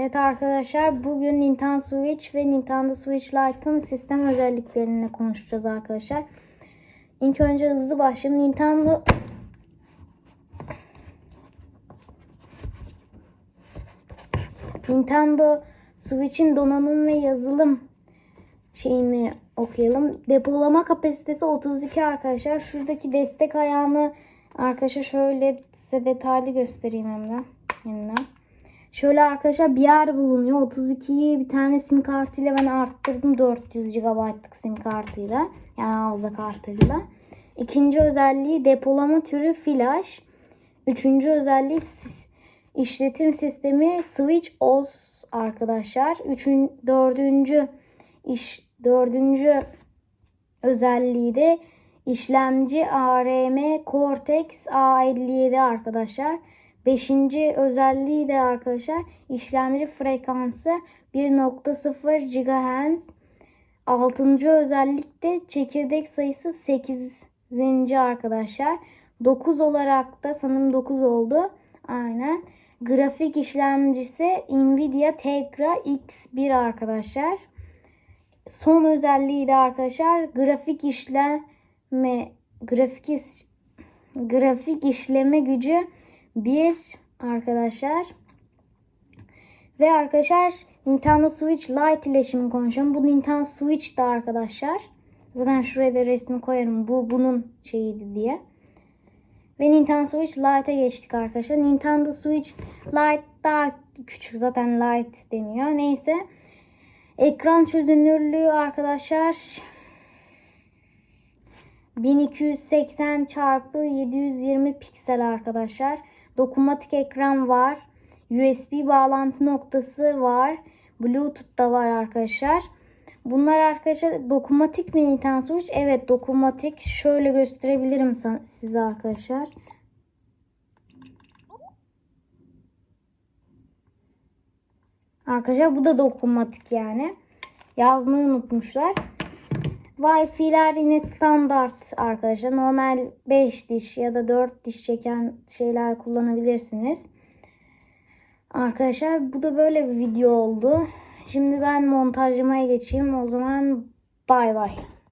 Evet arkadaşlar bugün Nintendo Switch ve Nintendo Switch Lite'ın sistem özelliklerini konuşacağız arkadaşlar. İlk önce hızlı başlayalım. Nintendo Nintendo Switch'in donanım ve yazılım şeyini okuyalım. Depolama kapasitesi 32 arkadaşlar. Şuradaki destek ayağını arkadaşlar şöyle size detaylı göstereyim hem de yeniden. Şöyle arkadaşlar bir yer bulunuyor. 32'yi bir tane sim kartıyla ben arttırdım 400 GB'lık sim kartıyla. Yani hafıza kartıyla. İkinci özelliği depolama türü flash. Üçüncü özelliği işletim sistemi Switch OS arkadaşlar. Üçün, dördüncü iş, dördüncü özelliği de işlemci ARM Cortex A57 arkadaşlar. Beşinci özelliği de arkadaşlar işlemci frekansı 1.0 GHz. Altıncı özellik de çekirdek sayısı 8. arkadaşlar. 9 olarak da sanırım 9 oldu. Aynen. Grafik işlemcisi Nvidia Tegra X1 arkadaşlar. Son özelliği de arkadaşlar grafik işleme grafik grafik işleme gücü 1 arkadaşlar. Ve arkadaşlar Nintendo Switch Lite ile şimdi konuşalım. Bu Nintendo Switch de arkadaşlar. Zaten şuraya da resmi koyarım. Bu bunun şeyiydi diye. Ve Nintendo Switch Lite'a geçtik arkadaşlar. Nintendo Switch Lite daha küçük zaten Lite deniyor. Neyse. Ekran çözünürlüğü arkadaşlar 1280 çarpı 720 piksel arkadaşlar. Dokunmatik ekran var. USB bağlantı noktası var. Bluetooth da var arkadaşlar. Bunlar arkadaşlar dokunmatik mi Nintendo Switch? Evet dokunmatik. Şöyle gösterebilirim size arkadaşlar. Arkadaşlar bu da dokunmatik yani. Yazmayı unutmuşlar. Wi-Fi'ler yine standart arkadaşlar. Normal 5 diş ya da 4 diş çeken şeyler kullanabilirsiniz. Arkadaşlar bu da böyle bir video oldu. Şimdi ben montajlamaya geçeyim. O zaman bay bay.